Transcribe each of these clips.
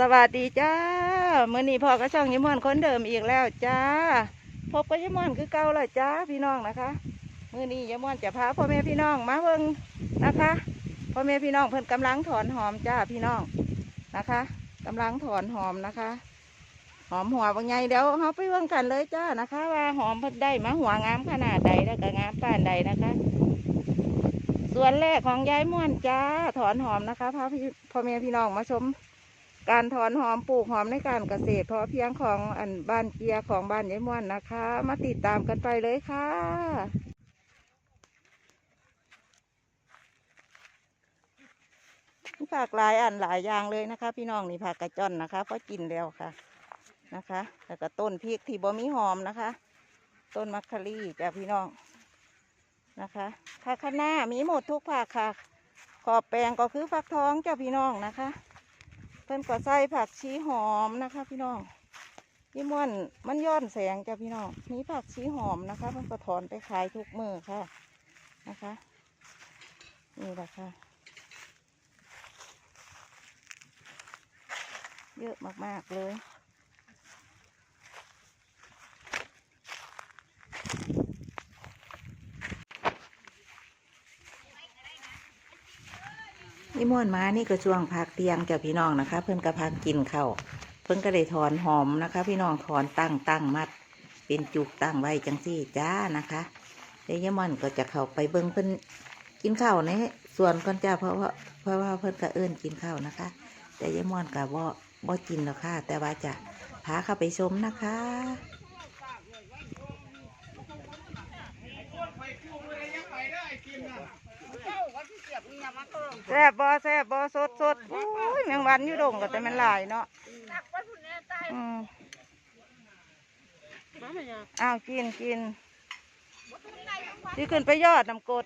สวัสดีจ้ามื่อนี้พ่อก็ช่องยิ้มม่วนคนเดิมอีกแล้วจ้า พบกับยิ้มม่วนคือเก่าแล้วจ้าพี่น้องนะคะมื่อนี้ยิ้มม่วนจะพาพ่อแม่พี่น้องมาเบิ่งนะคะพ่อแม่พี่น้องเพิ่นกำลังถอนหอมจ้าพี่น้องนะคะกำลังถอนหอมนะคะ หอมหัวบางไงเดี๋ยวเราไปเบิ่งกันเลยจ้านะคะ ว่าหอมเพิ่นได้มาหัวงามขนาดใดแล้วก็งามปานใดนะคะ ส่วนแรกของยายม่วนจ้าถอนหอมนะคะพาพี่พ่อแม่พี่น้องมาชม การถอนหอมปลูกหอมในการเกษตรพอเพียงของอันบ้านเกียของบ้านยายม่วนนะคะ มาติดตามกันไปเลยค่ะผักหลายอันหลายอย่างเลยนะคะ พี่น้องนี่ผักกระจอนนะคะเพราะกินแล้วค่ะนะคะ แล้วก็ต้นพริกที่บ่มีหอมนะคะ ต้นมัคคารีจ้ะพี่น้องนะคะผักคะน้ามีหมดทุกผักค่ะ ขอบแปลงก็คือฟักทองจ้ะพี่น้องนะคะ พิ่นก็ใส่ผักชีหอมนะคะ พี่น้องพี่ม่วนมันย้อนแสงจ้ะพี่น้องมีผักชีหอมนะคะเพิ่นก็ถอนไปขายทุกมือค่ะนะคะนี่แหละค่ะ เยอะมากๆเลย นี่ม่วนมานี่ก็ช่วงพักเตียงจ้ะพี่น้องนะคะ เพิ่นก็พักกินข้าวเพิ่นก็ได้ถอนหอมนะคะ พี่น้องถอนตั้งตั้งมัด เป็นจุกตั้งไว้จังสี่จ้านะคะเดี๋ยวยายม่อนก็จะเข้าไปเบิ่งเพิ่นกินข้าวในส่วนก่อนจ้าเพราะว่าเพราะว่าเพิ่นก็เอิ้นกินข้าวนะคะ แต่ยายม่อนก็บ่บ่กินหรอกค่ะแต่ว่าจะพาเข้าไปชมนะคะ แซ่บบ่แซ่บบ่สดสดโอ้ยแมงวันอยู่ดงก็แต่มันหลายเนาะอืมอ้าวกินกินที่ขึ้นไปยอดน้ำกรด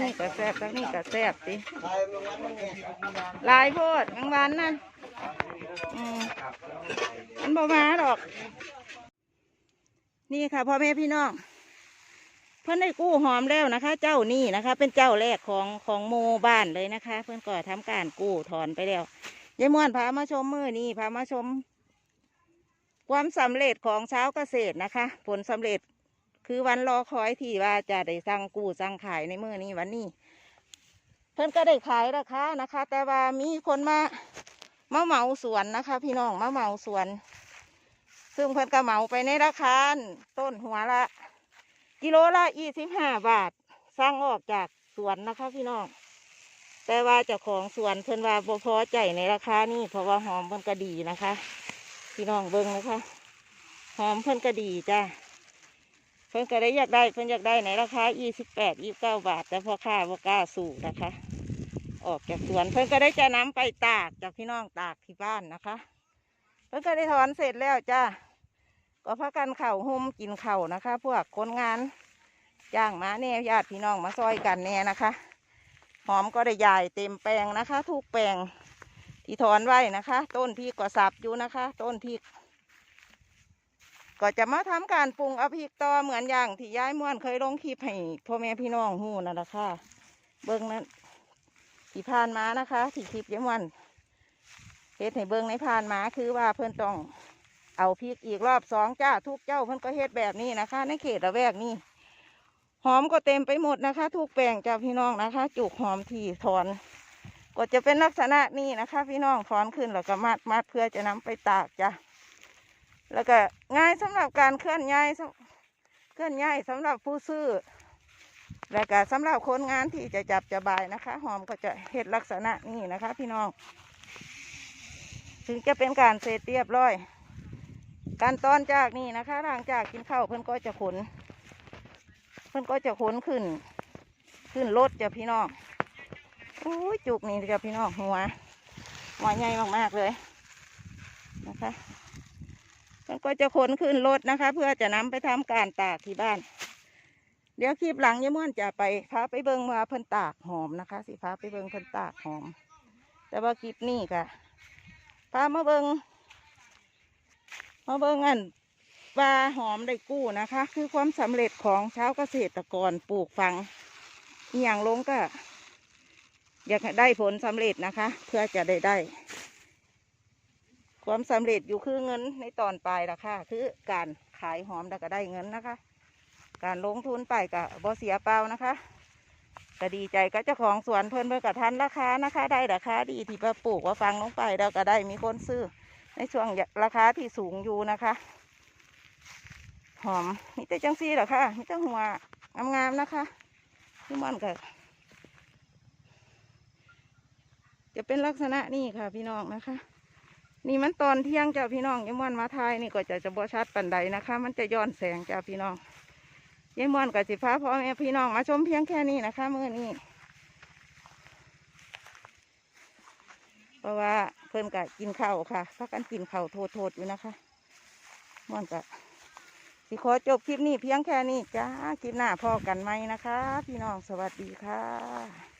นี่ก็แซ่บทั้งนี้ก็แซ่บสิหลายโพดแมงวันนั่นอืมมันบ่มาดอก นี่ค่ะพ่อแม่พี่น้อง เพื่อนได้กู้หอมแล้วนะคะ เจ้านี่นะคะ เป็นเจ้าแรกของของโมบ้านเลยนะคะ เพื่อนก็ทำการกู้ถอนไปแล้วยายม่วนพามาชมมือนี่พามาชม ความสำเร็จของชาวเกษตรนะคะ ผลสำเร็จคือวันรอคอยที่ว่าจะได้สั่งกู้สั่งขายในมือนี้วันนี้ เพื่อนก็ได้ขายราคานะคะ แต่ว่ามีคนมามาเหมาสวนนะคะ พี่น้องมาเหมาสวน ซึ่งเพื่อนก็เหมาไปในราคาต้นหัวละ กิโลละยี่สิบห้าบาทสร้างออกจากสวนนะคะพี่น้อง แต่ว่าเจ้าของสวนเพิ่นว่าบ่พอใจในราคานี่เพราะว่าหอมเพิ่นก็ดีนะคะ พี่น้องเบิ่งนะคะ หอมเพิ่นก็ดีจ้าเพิ่นก็ได้อยากได้เพิ่นอยากได้ในราคายี่สิบแปดยี่สิบเก้าบาท แต่พอค่าบ่กล้าสู่นะคะ ออกจากสวนเพิ่นก็ได้จะนำไปตากจากพี่น้องตากที่บ้านนะคะ เพิ่นก็ได้ถอนเสร็จแล้วจ้า ก็พากันเข่าวห่มกินเข่านะคะ พวกคนงานจ้างมาแน่ญาติพี่น้องมาซอยกันแน่นะคะ หอมก็ได้ใหญ่เต็มแปลงนะคะ ทุกแปลงที่ถอนไว้นะคะ ต้นพริกก็สับอยู่นะคะ ต้นพริก ก็จะมาทำการปรุงเอาพริกต่อเหมือนอย่างที่ย้ายม่วนเคยลงคลิปให้พ่อแม่พี่น้องหูนั่นแหละค่ะเบิ้องนั้นที่ผ่านมานะคะที่คลิปย้ายม่วนเฮ็ดให้เบิ้องในผ่านมาคือว่าเพื่อนต้อง เอาพริกอีกรอบสองจ้าทุกเจ้าเพิ่นก็เฮ็ดแบบนี้นะคะ ในเขตละแวกนี้หอมก็เต็มไปหมดนะคะ ทุกแปลงจ้าพี่น้องนะคะ จุกหอมที่ถอน ก็จะเป็นลักษณะนี้นะคะ พี่น้องถอนขึ้นแล้วก็มัดมัดเพื่อจะนำไปตากจ้ะแล้วก็ง่ายสำหรับการเคลื่อนย้ายเคลื่อนย้ายสำหรับผู้ซื้อแล้วก็สำหรับคนงานที่จะจับจะบายนะคะ หอมก็จะเฮ็ดลักษณะนี้นะคะ พี่น้อง ถึงจะเป็นการเสร็จเรียบร้อย การตอนจากนี่นะคะหลังจากกินข้าวเพื่อนก็จะขน เพื่อนก็จะขนขึ้น ขึ้นรถจ้ะพี่น้องโอ้ยจุกนี่จ้ะพี่น้องหัวหัวใหญ่มากๆเลยนะคะเพื่อนก็จะขนขึ้นรถนะคะ เพื่อจะนำไปทำการตากที่บ้าน เดี๋ยวคลิปหลังยายม่วนจะไปพาไปเบิ่งมาเพิ่นตากหอมนะคะ สิพาไปเบิ่งเพิ่นตากหอม แต่ว่าคลิปนี้กะพามาเบิ่ง มาเบิ่งอันว่าหอมได้กู้นะคะ คือความสำเร็จของชาวเกษตรกรปลูกฝังอย่างลงก็ อยากได้ผลสำเร็จนะคะ เพื่อจะได้ได้ ความสำเร็จอยู่คือเงินในตอนปลายราคาคือการขายหอมแล้วก็ได้เงินนะคะ การลงทุนไปกับ่เสียเปล่านะคะก็ดีใจก็เจ้าของสวนเพิ่นเพิ่นกับทันราคานะคะ ได้ราคาดีที่ป้าปลูกว่าฟังลงไปแล้วก็ได้มีคนซื้อ ในช่วงราคาที่สูงอยู่นะคะ หอมมีแต่จังซี่เหรอคะมีแต่หัวงามๆนะคะที่มันก็จะเป็นลักษณะนี้ค่ะพี่น้องนะคะ นี่มันตอนเที่ยงจ้าพี่น้องยายมวนมาทายนี่ก็จะจะบ่ชัดปันใดนะคะ มันจะย้อนแสงจ้าพี่น้องยายมวนกับสิฟ้าพ่อแม่พี่น้องมาชมเพียงแค่นี้นะคะเมื่อนี้เพราะว่า พิ่นกะกินข้าวค่ะพักกันกินข้าวโทษๆอยู่นะคะม่อนกะสิขอจบคลิปนี้เพียงแค่นี้จ้าคลิปหน้าพอกันไหมนะคะ พี่น้องสวัสดีค่ะ